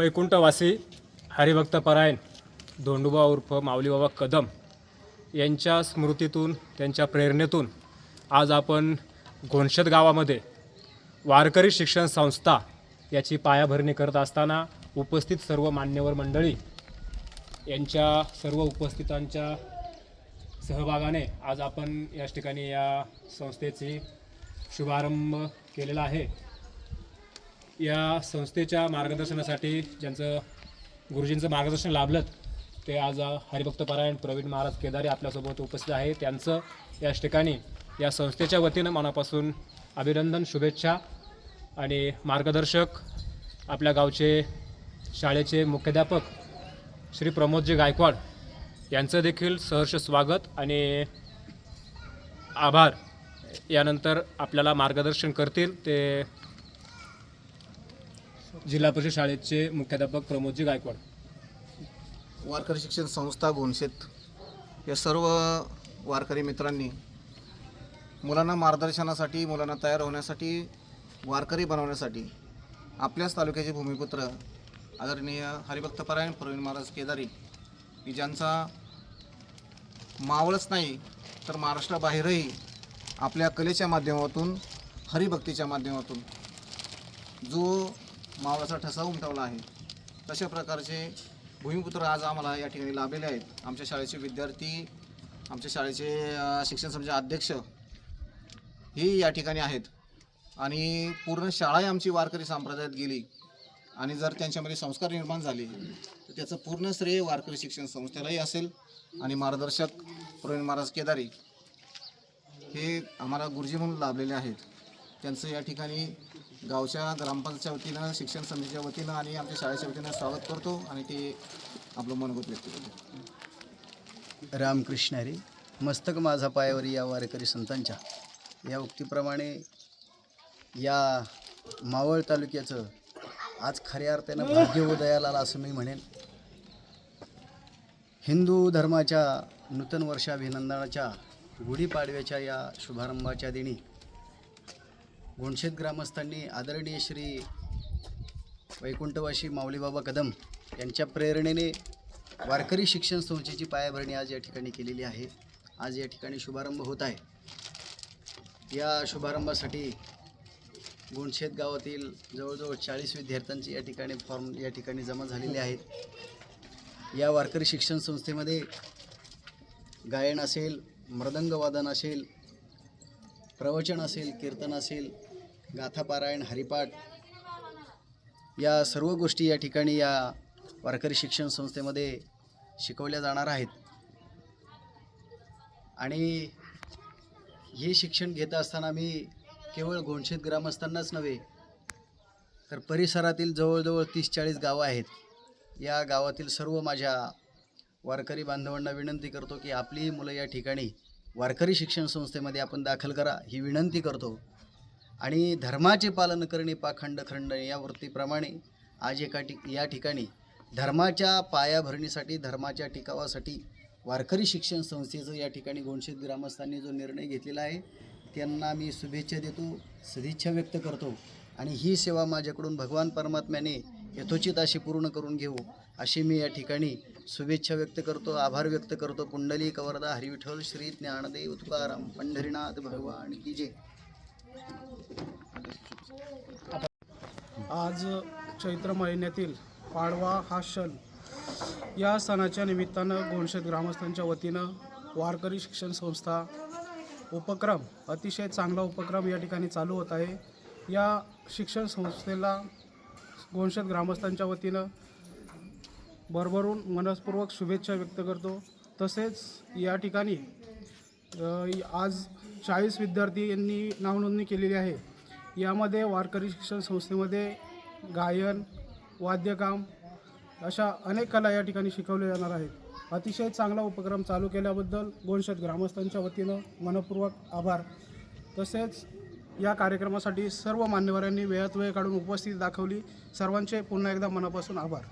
वैकुंठवासी हरिभक्तपरायण धोंडोबा उर्फ माऊलीबाबा कदम यांच्या स्मृतीतून त्यांच्या प्रेरणेतून आज आपण घोणशत गावामध्ये वारकरी शिक्षण संस्था याची पायाभरणी करत असताना उपस्थित सर्व मान्यवर मंडळी यांच्या सर्व उपस्थितांच्या सहभागाने आज आपण या ठिकाणी या संस्थेची शुभारंभ केलेला आहे. या संस्थेच्या मार्गदर्शनासाठी ज्यांचं गुरुजींचं मार्गदर्शन लाभलं ते आज हरिभक्तपरायण प्रवीण महाराज केदारे आपल्यासोबत उपस्थित आहे. त्यांचं याच ठिकाणी या संस्थेच्या वतीनं मनापासून अभिनंदन शुभेच्छा आणि मार्गदर्शक आपल्या गावचे शाळेचे मुख्याध्यापक श्री प्रमोदजी गायकवाड यांचं देखील सहर्ष स्वागत आणि आभार. यानंतर आपल्याला मार्गदर्शन करतील ते जिल्हा परिषद शाळेचे मुख्याध्यापक प्रमोदजी गायकवाड. वारकरी शिक्षण संस्था गोनशेत या सर्व वारकरी मित्रांनी मुलांना मार्गदर्शनासाठी मुलांना तयार होण्यासाठी वारकरी बनवण्यासाठी आपल्याच तालुक्याचे भूमिपुत्र आदरणीय हरिभक्तपरायण प्रवीण महाराज केदारी की ज्यांचा मावळच नाही तर महाराष्ट्राबाहेरही आपल्या कलेच्या माध्यमातून हरिभक्तीच्या माध्यमातून जो मावळाचा ठसा उमटवला आहे. तशा प्रकारचे भूमिपुत्र आज आम्हाला या ठिकाणी लाभलेले आहेत. आमच्या शाळेचे विद्यार्थी आमच्या शाळेचे शिक्षण समजा अध्यक्ष ही या ठिकाणी आहेत. आणि पूर्ण शाळाही आमची वारकरी संप्रदायात गेली. आणि जर त्यांच्यामध्ये संस्कार निर्माण झाले तर त्याचं पूर्ण श्रेय वारकरी शिक्षण संस्थेलाही असेल. आणि मार्गदर्शक प्रवीण महाराज केदारी हे आम्हाला गुरुजी म्हणून लाभलेले आहेत. त्यांचं या ठिकाणी गावच्या ग्रामपंचायतच्या वतीनं शिक्षण समितीच्या वतीनं आणि आमच्या शाळेच्या वतीनं स्वागत करतो आणि ते आपलं मनगत व्यक्त करतो. रामकृष्ण हरी मस्तक माझा पायावरी या वारकरी संतांच्या. या उक्तीप्रमाणे या मावळ तालुक्याचं आज खऱ्या अर्थानं भाग्य उदयाला असं मी म्हणेन. हिंदू धर्माच्या नूतन वर्षाभिनंदनाच्या गुढीपाडव्याच्या या शुभारंभाच्या दिनी गुणशेत ग्रामस्थांनी आदरणीय श्री वैकुंठवाशी माऊलीबाबा कदम यांच्या प्रेरणेने वारकरी शिक्षण संस्थेची पायाभरणी आज या ठिकाणी केलेली आहे. आज या ठिकाणी शुभारंभ होत आहे. या शुभारंभासाठी गुणशेत गावातील जवळजवळ चाळीस विद्यार्थ्यांची या ठिकाणी फॉर्म या ठिकाणी जमा झालेले आहेत. या वारकरी शिक्षण संस्थेमध्ये गायन असेल मृदंगवादन असेल प्रवचन असेल कीर्तन असेल गाथापारायण हरिपाठ या सर्व गोष्टी या ठिकाणी या वारकरी शिक्षण संस्थेमध्ये शिकवल्या जाणार आहेत. आणि हे शिक्षण घेत असताना मी केवळ गोंडशेत ग्रामस्थांनाच नव्हे तर परिसरातील जवळजवळ तीस चाळीस गावं आहेत. या गावातील सर्व माझ्या वारकरी बांधवांना विनंती करतो की आपलीही मुलं या ठिकाणी वारकरी शिक्षण संस्थेमध्ये आपण दाखल करा ही विनंती करतो. आणि धर्माचे पालन करणे पाखंड खंड या वृत्तीप्रमाणे आज एका ठिक या ठिकाणी धर्माच्या पायाभरणीसाठी धर्माच्या टिकावासाठी वारकरी शिक्षण संस्थेचं या ठिकाणी गोंडशेत ग्रामस्थांनी जो निर्णय घेतलेला आहे त्यांना मी शुभेच्छा देतो सदिच्छा व्यक्त करतो आणि ही सेवा माझ्याकडून भगवान परमात्म्याने यथोचित अशी पूर्ण करून घेऊ अशी मी या ठिकाणी शुभेच्छा व्यक्त करतो आभार व्यक्त करतो. कुंडली कवरदा हरिविठ्ठल श्री ज्ञानदेव तुकाराम पंढरीनाथ भगवान की जय. आज चैत्र महिन्यातील पाडवा हा सण या सणाच्या निमित्तानं गोंडशेत ग्रामस्थांच्या वतीनं वारकरी शिक्षण संस्था उपक्रम अतिशय चांगला उपक्रम या ठिकाणी चालू होत आहे. या शिक्षण संस्थेला गोंडशेत ग्रामस्थांच्या वतीनं भरभरून मनस्पूर्वक शुभेच्छा व्यक्त करतो. तसेच या ठिकाणी आज चाळीस विद्यार्थी यांनी नावनोंदणी केलेली आहे. यामध्ये वारकरी शिक्षण संस्थेमध्ये गायन वाद्यकाम अशा अनेक कला या ठिकाणी शिकवल्या जाणार आहेत. अतिशय चांगला उपक्रम चालू केल्याबद्दल गोंडशेत ग्रामस्थांच्या वतीनं मनपूर्वक आभार. तसेच या कार्यक्रमासाठी सर्व मान्यवरांनी वेळात वेळ काढून उपस्थिती दाखवली. सर्वांचे पुन्हा एकदा मनापासून आभार.